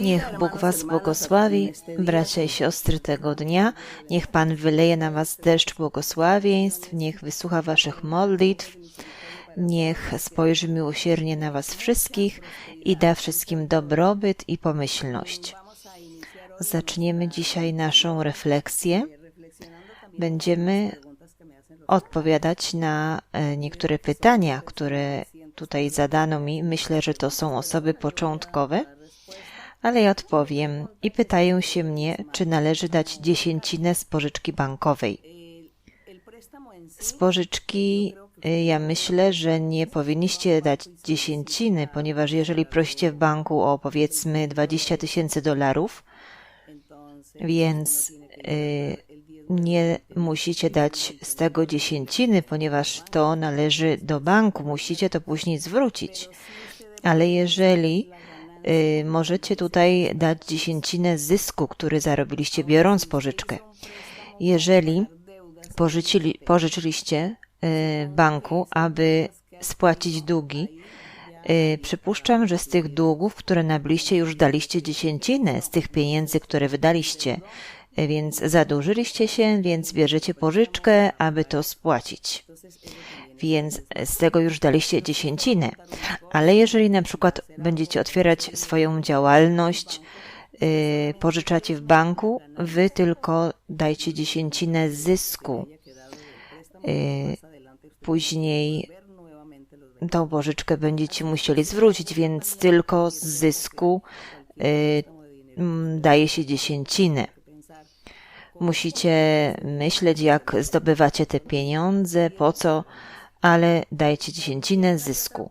Niech Bóg Was błogosławi, bracia i siostry tego dnia. Niech Pan wyleje na Was deszcz błogosławieństw, niech wysłucha Waszych modlitw, niech spojrzy miłosiernie na Was wszystkich i da wszystkim dobrobyt i pomyślność. Zaczniemy dzisiaj naszą refleksję. Będziemy odpowiadać na e, niektóre pytania, które tutaj zadano mi. Myślę, że to są osoby początkowe ale ja odpowiem i pytają się mnie, czy należy dać dziesięcinę z pożyczki bankowej. Z pożyczki y, ja myślę, że nie powinniście dać dziesięciny, ponieważ jeżeli prosicie w banku o powiedzmy 20 tysięcy dolarów, więc y, nie musicie dać z tego dziesięciny, ponieważ to należy do banku, musicie to później zwrócić. Ale jeżeli Y, możecie tutaj dać dziesięcinę zysku, który zarobiliście biorąc pożyczkę. Jeżeli pożyczyli, pożyczyliście y, banku, aby spłacić długi, y, Przypuszczam, że z tych długów, które nabyliście, już daliście dziesięcinę z tych pieniędzy, które wydaliście, więc zadłużyliście się, więc bierzecie pożyczkę, aby to spłacić więc z tego już daliście dziesięcinę. Ale jeżeli na przykład będziecie otwierać swoją działalność, yy, pożyczacie w banku, wy tylko dajcie dziesięcinę zysku. Yy, później tą pożyczkę będziecie musieli zwrócić, więc tylko z zysku yy, daje się dziesięcinę. Musicie myśleć, jak zdobywacie te pieniądze, po co ale dajecie dziesięcinę zysku.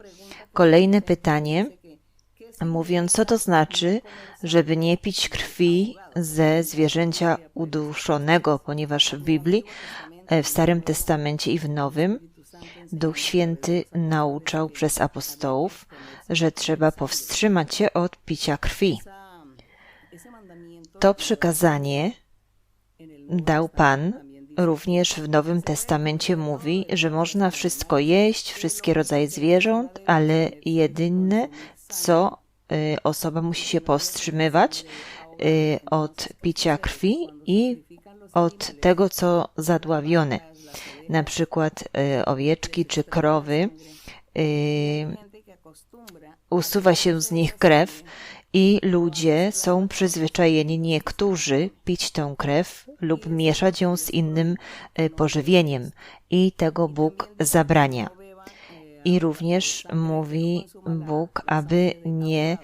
Kolejne pytanie, mówiąc, co to znaczy, żeby nie pić krwi ze zwierzęcia uduszonego, ponieważ w Biblii, e, w Starym Testamencie i w Nowym, Duch Święty nauczał przez apostołów, że trzeba powstrzymać się od picia krwi. To przykazanie dał Pan Również w Nowym Testamencie mówi, że można wszystko jeść, wszystkie rodzaje zwierząt, ale jedyne, co y, osoba musi się powstrzymywać y, od picia krwi i od tego, co zadławione. Na przykład y, owieczki czy krowy usuwa się z nich krew i ludzie są przyzwyczajeni niektórzy pić tę krew lub mieszać ją z innym e, pożywieniem i tego Bóg zabrania. I również mówi Bóg, aby nie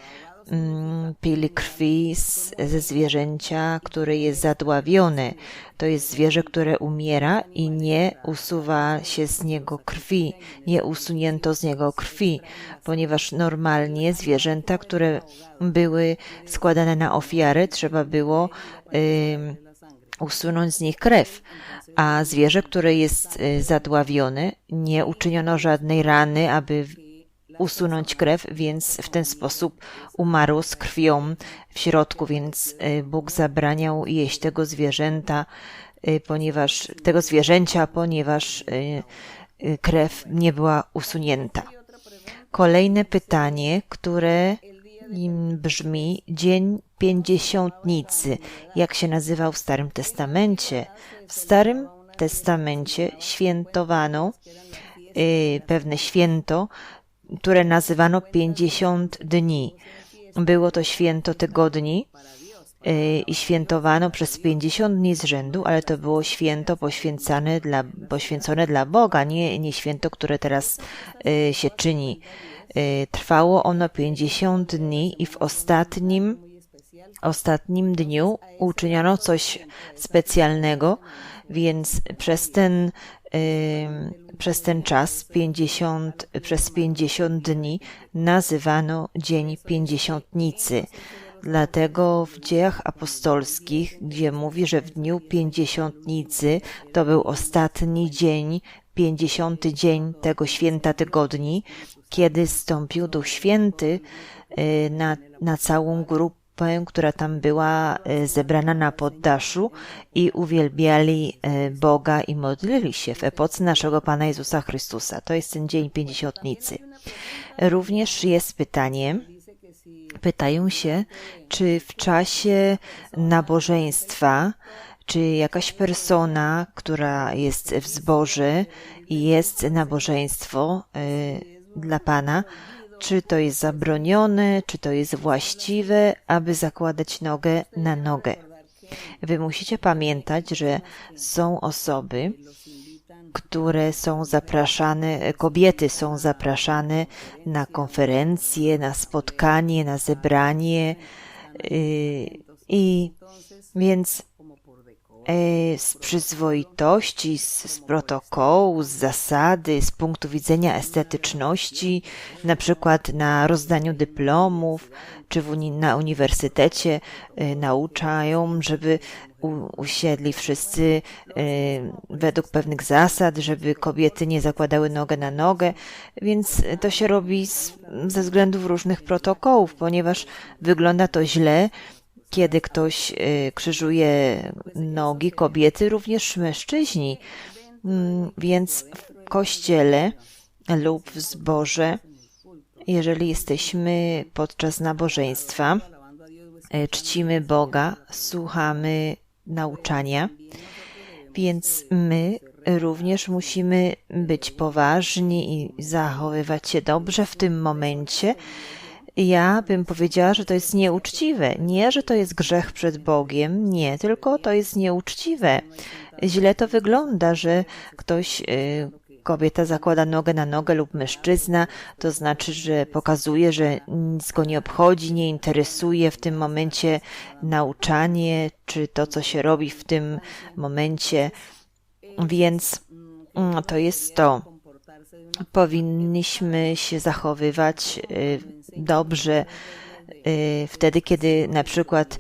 pili krwi z, ze zwierzęcia, które jest zadławione. To jest zwierzę, które umiera i nie usuwa się z niego krwi, nie usunięto z niego krwi, ponieważ normalnie zwierzęta, które były składane na ofiarę, trzeba było y, usunąć z nich krew, a zwierzę, które jest y, zadławione, nie uczyniono żadnej rany, aby usunąć krew, więc w ten sposób umarł z krwią w środku, więc y, Bóg zabraniał jeść tego zwierzęta, y, ponieważ tego zwierzęcia, ponieważ y, krew nie była usunięta. Kolejne pytanie, które brzmi Dzień Pięćdziesiątnicy. Jak się nazywał w Starym Testamencie? W Starym Testamencie świętowano pewne święto, które nazywano 50 dni. Było to święto tygodni y, i świętowano przez 50 dni z rzędu, ale to było święto poświęcone dla, poświęcone dla Boga, nie, nie święto, które teraz y, się czyni. Y, trwało ono 50 dni i w ostatnim, ostatnim dniu uczyniono coś specjalnego, więc przez ten przez ten czas 50, przez 50 dni nazywano Dzień Pięćdziesiątnicy. Dlatego w dziejach apostolskich, gdzie mówi, że w dniu pięćdziesiątnicy to był ostatni dzień, pięćdziesiąty dzień tego święta tygodni, kiedy stąpił Duch Święty y, na, na całą grupę grupę, która tam była e, zebrana na poddaszu i uwielbiali e, Boga i modlili się w epoce naszego Pana Jezusa Chrystusa. To jest ten dzień pięćdziesiątnicy. Również jest pytanie, pytają się, czy w czasie nabożeństwa, czy jakaś persona, która jest w zborze i jest nabożeństwo y, dla Pana, czy to jest zabronione, czy to jest właściwe, aby zakładać nogę na nogę. Wy musicie pamiętać, że są osoby, które są zapraszane, kobiety są zapraszane na konferencje, na spotkanie, na zebranie. Y, I więc z przyzwoitości, z, z, protokołu, z zasady, z punktu widzenia estetyczności, na przykład na rozdaniu dyplomów, czy w uni na uniwersytecie y, nauczają, żeby usiedli wszyscy y, według pewnych zasad, żeby kobiety nie zakładały nogę na nogę, więc to się robi z, ze względów różnych protokołów, ponieważ wygląda to źle, kiedy ktoś y, krzyżuje nogi, kobiety, również mężczyźni. Mm, więc w kościele lub w zborze, jeżeli jesteśmy podczas nabożeństwa, y, czcimy Boga, słuchamy nauczania, więc my również musimy być poważni i zachowywać się dobrze w tym momencie, ja bym powiedziała, że to jest nieuczciwe. Nie, że to jest grzech przed Bogiem, nie, tylko to jest nieuczciwe. Źle to wygląda, że ktoś, y, kobieta zakłada nogę na nogę lub mężczyzna, to znaczy, że pokazuje, że nic go nie obchodzi, nie interesuje w tym momencie nauczanie, czy to, co się robi w tym momencie. Więc mm, to jest to powinniśmy się zachowywać y, dobrze y, wtedy, kiedy na przykład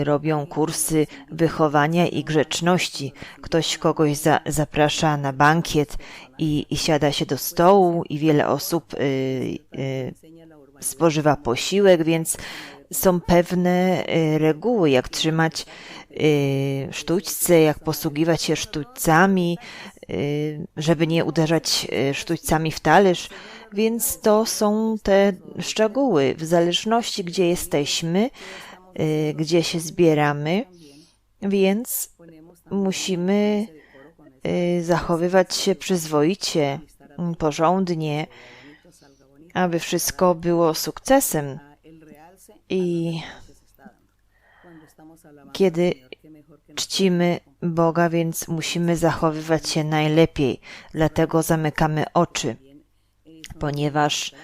y, robią kursy wychowania i grzeczności. Ktoś kogoś za, zaprasza na bankiet i, i siada się do stołu i wiele osób spożywa posiłek, więc są pewne reguły, jak trzymać sztućce, jak posługiwać się sztućcami, Y, żeby nie uderzać y, sztućcami w talerz, więc to są te szczegóły w zależności, gdzie jesteśmy, y, gdzie się zbieramy, więc musimy zachowywać się przyzwoicie, porządnie, aby wszystko było sukcesem. I kiedy czcimy Boga, więc musimy zachowywać się najlepiej. Dlatego zamykamy oczy, ponieważ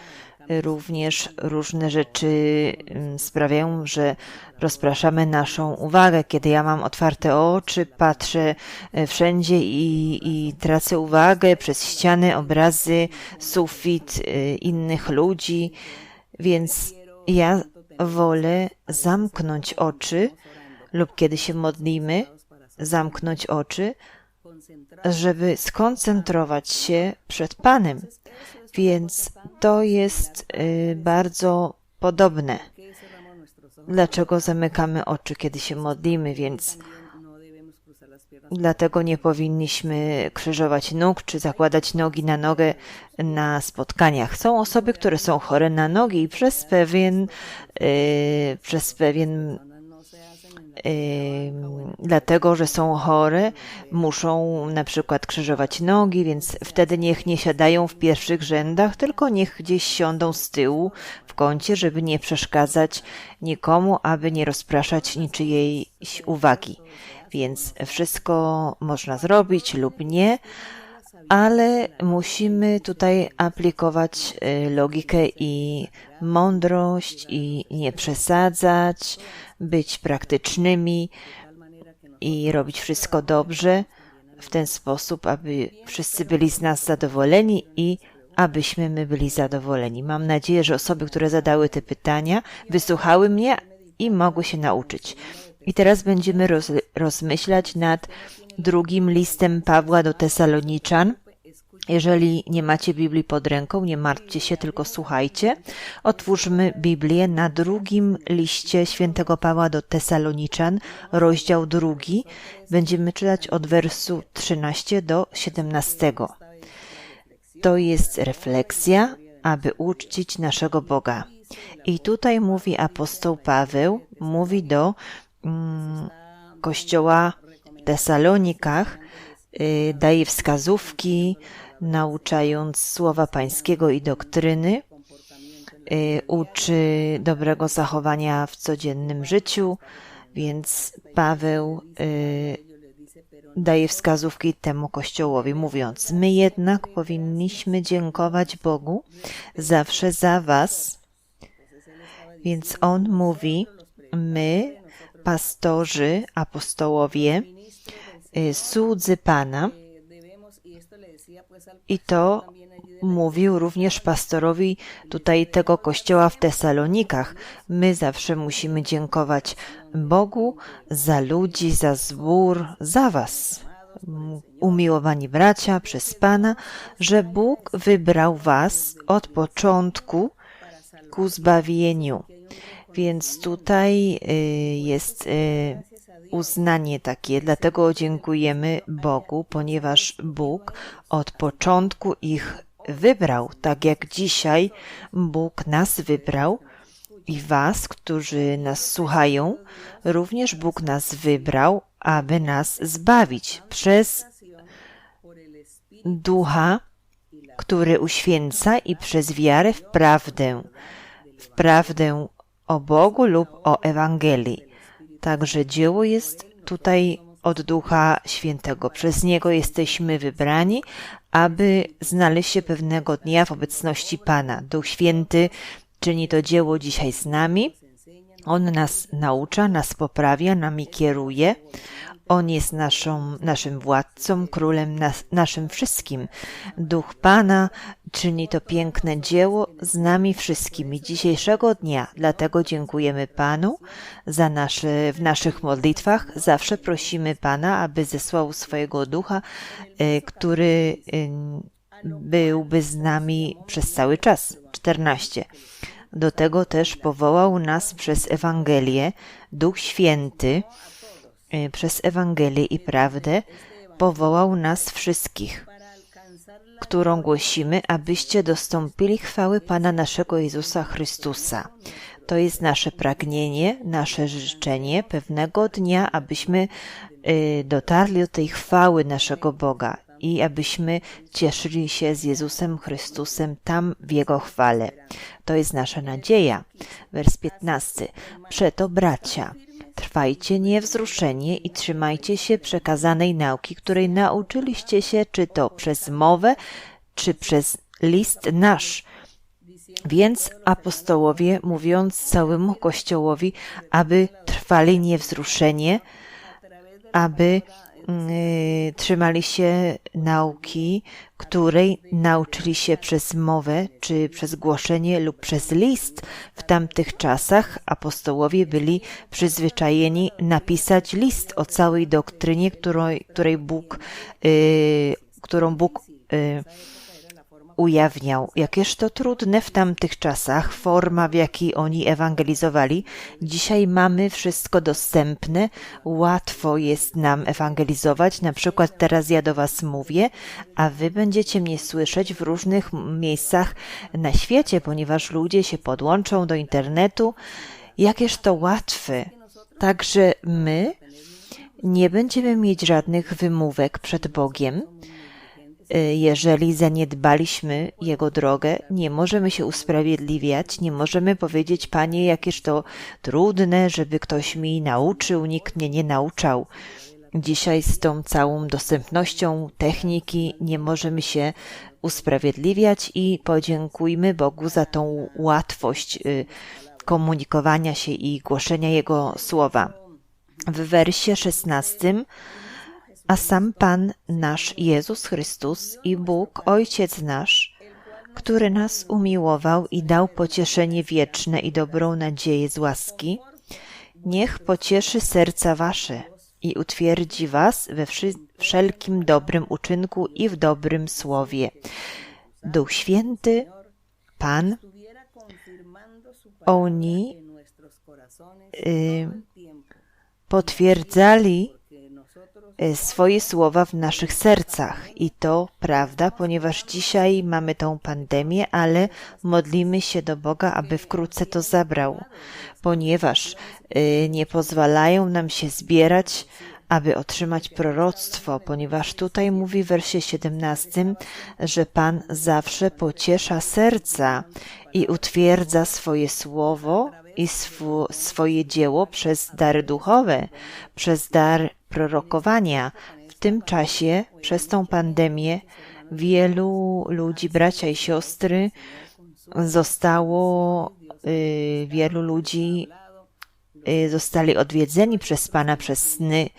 również różne rzeczy mm, sprawiają, że rozpraszamy naszą uwagę. Kiedy ja mam otwarte oczy, patrzę e, wszędzie i, i tracę uwagę przez ściany, obrazy, sufit e, innych ludzi, więc ja wolę zamknąć oczy lub kiedy się modlimy, zamknąć oczy, żeby skoncentrować się przed Panem. Więc to jest y, bardzo podobne. Dlaczego zamykamy oczy, kiedy się modlimy, więc dlatego nie powinniśmy krzyżować nóg czy zakładać nogi na nogę na spotkaniach. Są osoby, które są chore na nogi i przez pewien, yy, przez pewien dlatego, że są chore, muszą na przykład krzyżować nogi, więc wtedy niech nie siadają w pierwszych rzędach, tylko niech gdzieś siądą z tyłu w kącie, żeby nie przeszkadzać nikomu, aby nie rozpraszać niczyjej uwagi. Więc wszystko można zrobić lub nie, ale musimy tutaj aplikować y, logikę i mądrość i nie przesadzać, być praktycznymi i robić wszystko dobrze w ten sposób, aby wszyscy byli z nas zadowoleni i abyśmy my byli zadowoleni. Mam nadzieję, że osoby, które zadały te pytania, wysłuchały mnie i mogły się nauczyć. I teraz będziemy roz, rozmyślać nad drugim listem Pawła do Tesaloniczan, Jeżeli nie macie Biblii pod ręką, nie martwcie się, tylko słuchajcie. Otwórzmy Biblię na drugim liście świętego Pawła do Tesaloniczan, rozdział drugi. Będziemy czytać od wersu 13 do 17. To jest refleksja, aby uczcić naszego Boga. I tutaj mówi apostoł Paweł, mówi do kościoła w Tesalonikach, y, daje wskazówki, nauczając słowa pańskiego i doktryny, y, uczy dobrego zachowania w codziennym życiu, więc Paweł y, daje wskazówki temu kościołowi, mówiąc: My jednak powinniśmy dziękować Bogu zawsze za Was. Więc on mówi: My, pastorzy, apostołowie, y, słudzy Pana, i to mówił również pastorowi tutaj tego kościoła w Tesalonikach. My zawsze musimy dziękować Bogu za ludzi, za zbór, za Was. Umiłowani bracia przez Pana, że Bóg wybrał Was od początku ku zbawieniu. Więc tutaj y, jest y, uznanie takie, dlatego dziękujemy Bogu, ponieważ Bóg od początku ich wybrał, tak jak dzisiaj Bóg nas wybrał i Was, którzy nas słuchają, również Bóg nas wybrał, aby nas zbawić przez Ducha, który uświęca i przez wiarę w prawdę, w prawdę o Bogu lub o Ewangelii. Także dzieło jest tutaj od Ducha Świętego. Przez Niego jesteśmy wybrani, aby znaleźć się pewnego dnia w obecności Pana. Duch Święty czyni to dzieło dzisiaj z nami. On nas naucza, nas poprawia, nami kieruje. On jest naszą, naszym władcą, królem, nas, naszym wszystkim. Duch Pana czyni to piękne dzieło z nami wszystkimi dzisiejszego dnia. Dlatego dziękujemy Panu za nasze, w naszych modlitwach. Zawsze prosimy Pana, aby zesłał swojego ducha, y, który y, byłby z nami przez cały czas. 14. Do tego też powołał nas przez Ewangelię Duch Święty, przez Ewangelię i prawdę powołał nas wszystkich którą głosimy, abyście dostąpili chwały Pana naszego Jezusa Chrystusa. To jest nasze pragnienie, nasze życzenie pewnego dnia, abyśmy y, dotarli do tej chwały naszego Boga i abyśmy cieszyli się z Jezusem Chrystusem tam w Jego chwale. To jest nasza nadzieja. Wers 15. Przeto bracia, Trwajcie niewzruszenie i trzymajcie się przekazanej nauki, której nauczyliście się, czy to przez mowę, czy przez list nasz. Więc apostołowie, mówiąc całemu Kościołowi, aby trwali niewzruszenie, aby trzymali się nauki, której nauczyli się przez mowę, czy przez głoszenie lub przez list. W tamtych czasach apostołowie byli przyzwyczajeni napisać list o całej doktrynie, której, której Bóg, y, którą Bóg y, ujawniał. Jakież to trudne w tamtych czasach, forma w jakiej oni ewangelizowali. Dzisiaj mamy wszystko dostępne, łatwo jest nam ewangelizować. Na przykład teraz ja do Was mówię, a Wy będziecie mnie słyszeć w różnych miejscach na świecie, ponieważ ludzie się podłączą do internetu. Jakież to łatwe. Także my nie będziemy mieć żadnych wymówek przed Bogiem jeżeli zaniedbaliśmy Jego drogę, nie możemy się usprawiedliwiać, nie możemy powiedzieć, Panie, jakież to trudne, żeby ktoś mi nauczył, nikt mnie nie nauczał. Dzisiaj z tą całą dostępnością techniki nie możemy się usprawiedliwiać i podziękujmy Bogu za tą łatwość y, komunikowania się i głoszenia Jego słowa. W wersie szesnastym a sam Pan nasz Jezus Chrystus i Bóg Ojciec nasz, który nas umiłował i dał pocieszenie wieczne i dobrą nadzieję z łaski, niech pocieszy serca wasze i utwierdzi was we wszelkim dobrym uczynku i w dobrym słowie. Duch Święty, Pan, oni y, potwierdzali swoje słowa w naszych sercach. I to prawda, ponieważ dzisiaj mamy tą pandemię, ale modlimy się do Boga, aby wkrótce to zabrał, ponieważ y, nie pozwalają nam się zbierać, aby otrzymać proroctwo, ponieważ tutaj mówi w wersie 17, że Pan zawsze pociesza serca i utwierdza swoje słowo i swo, swoje dzieło przez dary duchowe, przez dar prorokowania. W tym czasie, przez tą pandemię, wielu ludzi, bracia i siostry, zostało, y, wielu ludzi y, zostali odwiedzeni przez Pana przez sny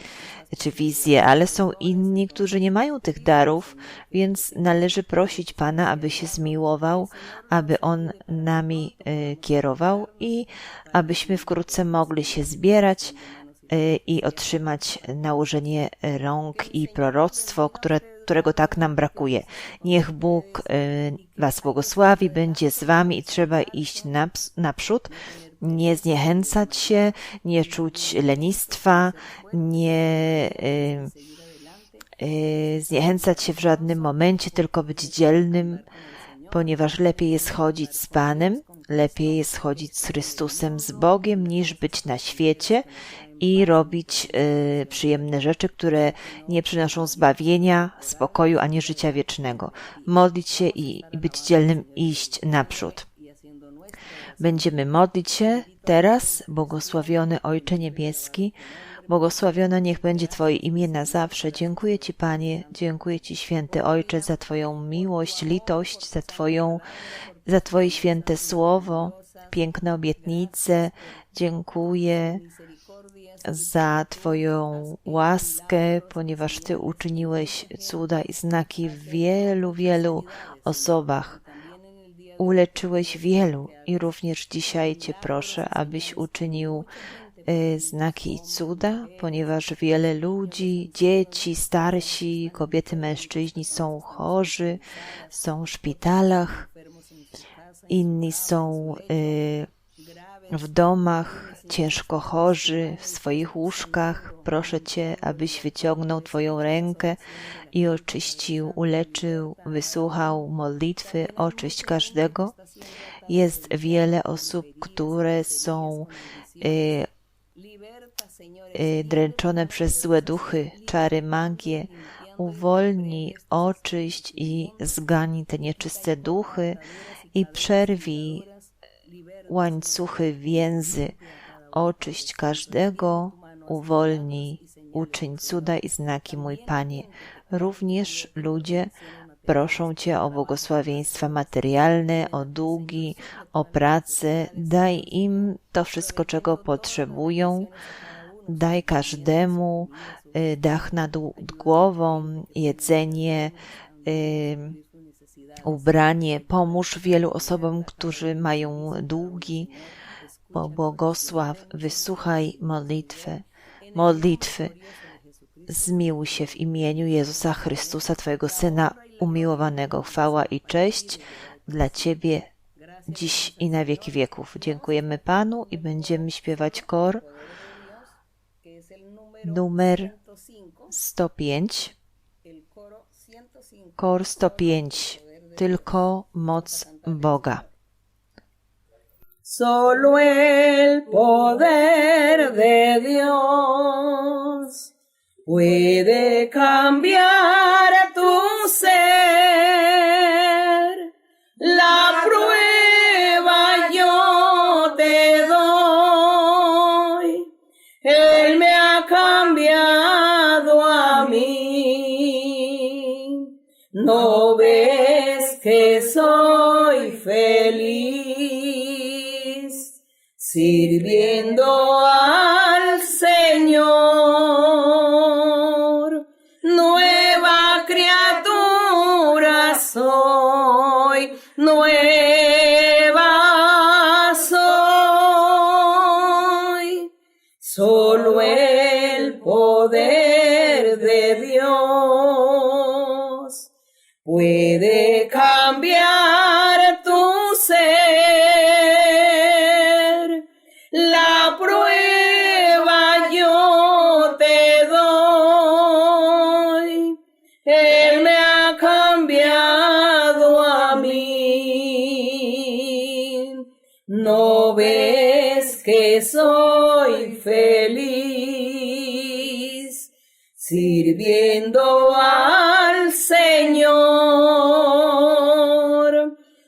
czy wizje, ale są inni, którzy nie mają tych darów, więc należy prosić Pana, aby się zmiłował, aby On nami y, kierował i abyśmy wkrótce mogli się zbierać i otrzymać nałożenie rąk i proroctwo, które, którego tak nam brakuje. Niech Bóg y, Was błogosławi, będzie z Wami i trzeba iść naprzód, nie zniechęcać się, nie czuć lenistwa, nie y, y, zniechęcać się w żadnym momencie, tylko być dzielnym, ponieważ lepiej jest chodzić z Panem, lepiej jest chodzić z Chrystusem, z Bogiem, niż być na świecie i robić y, przyjemne rzeczy, które nie przynoszą zbawienia, spokoju ani życia wiecznego. Modlić się i, i być dzielnym, iść naprzód. Będziemy modlić się teraz, błogosławiony Ojcze Niebieski, błogosławione niech będzie Twoje imię na zawsze. Dziękuję Ci, Panie, dziękuję Ci, Święty Ojcze, za Twoją miłość, litość, za Twoją, za Twoje święte słowo, piękne obietnice. Dziękuję za Twoją łaskę, ponieważ Ty uczyniłeś cuda i znaki w wielu, wielu osobach. Uleczyłeś wielu i również dzisiaj Cię proszę, abyś uczynił y, znaki i cuda, ponieważ wiele ludzi, dzieci, starsi, kobiety, mężczyźni są chorzy, są w szpitalach, inni są y, w domach, ciężko chorzy, w swoich łóżkach. Proszę Cię, abyś wyciągnął Twoją rękę i oczyścił, uleczył, wysłuchał modlitwy, oczyść każdego. Jest wiele osób, które są y, y, dręczone przez złe duchy, czary, magię. Uwolnij, oczyść i zgani te nieczyste duchy i przerwij łańcuchy, więzy. Oczyść każdego, uwolnij, uczyń cuda i znaki, mój Panie. Również ludzie proszą Cię o błogosławieństwa materialne, o długi, o pracę. Daj im to wszystko, czego potrzebują. Daj każdemu y, dach nad głową, jedzenie, y, ubranie. Pomóż wielu osobom, którzy mają długi. Bo błogosław, wysłuchaj modlitwy, modlitwy. Zmiłuj się w imieniu Jezusa Chrystusa, Twojego Syna umiłowanego. Chwała i cześć dla Ciebie dziś i na wieki wieków. Dziękujemy Panu i będziemy śpiewać kor numer 105, 105. el coro 105. Kor 105. Tylko moc Boga. Solo el poder de Dios puede cambiar sirviendo que soy feliz sirviendo al Señor.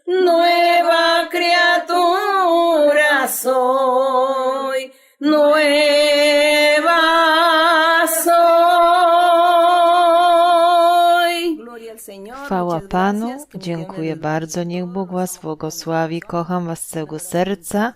Nueva criatura soy, nueva soy. Gloria al Señor. Chwała Muchas Panu, dziękuję bardzo, niech Bóg Was błogosławi, kocham Was z całego serca.